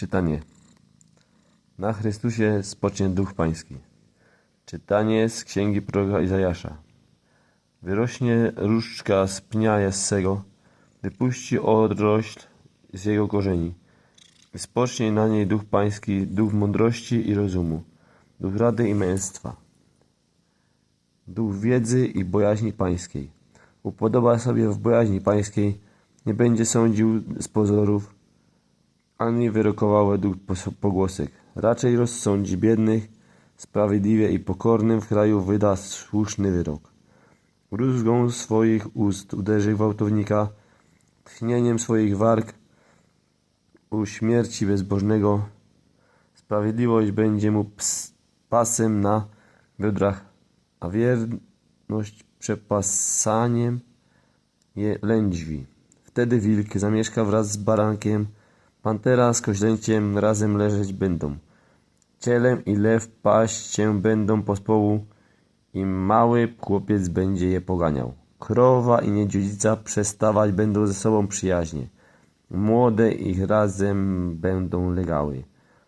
Czytanie. Na Chrystusie spocznie Duch Pański. Czytanie z Księgi Proroka Izajasza. Wyrośnie różdżka z pnia jassego, wypuści odrośl z jego korzeni. Spocznie na niej Duch Pański, Duch mądrości i rozumu, Duch rady i męstwa, Duch wiedzy i bojaźni Pańskiej. Upodoba sobie w bojaźni Pańskiej, nie będzie sądził z pozorów, ani wyrokował według pogłosek. Raczej rozsądzi biednych, sprawiedliwie i pokornym w kraju wyda słuszny wyrok. Rózgą swoich ust uderzy gwałtownika, tchnieniem swoich warg u śmierci bezbożnego. Sprawiedliwość będzie mu pasem na biodrach, a wierność przepasaniem je lędźwi. Wtedy wilk zamieszka wraz z barankiem, pantera z koźlęciem razem leżeć będą. Cielem i lew paść się będą pospołu i mały chłopiec będzie je poganiał. Krowa i niedziedzica przestawać będą ze sobą przyjaźnie. Młode ich razem będą legały.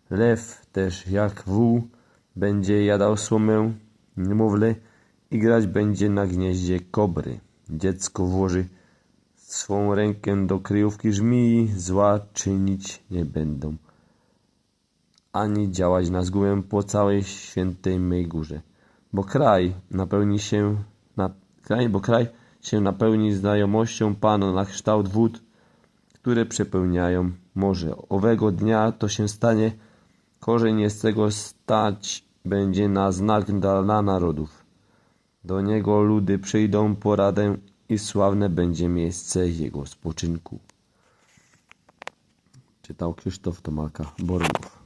Lew też jak wół będzie jadał słomę, niemowlę i grać będzie na gnieździe kobry. Dziecko włoży swą rękę do kryjówki żmii, zła czynić nie będą, ani działać na zgubę po całej świętej mej górze. Bo kraj napełni się, na, kraj, bo kraj się napełni znajomością Pana na kształt wód, które przepełniają morze. Owego dnia to się stanie, korzeń z tego stać będzie na znak dla narodów. Do niego ludy przyjdą po radę i sławne będzie miejsce jego spoczynku. Czytał Krzysztof Tomaka Bormów.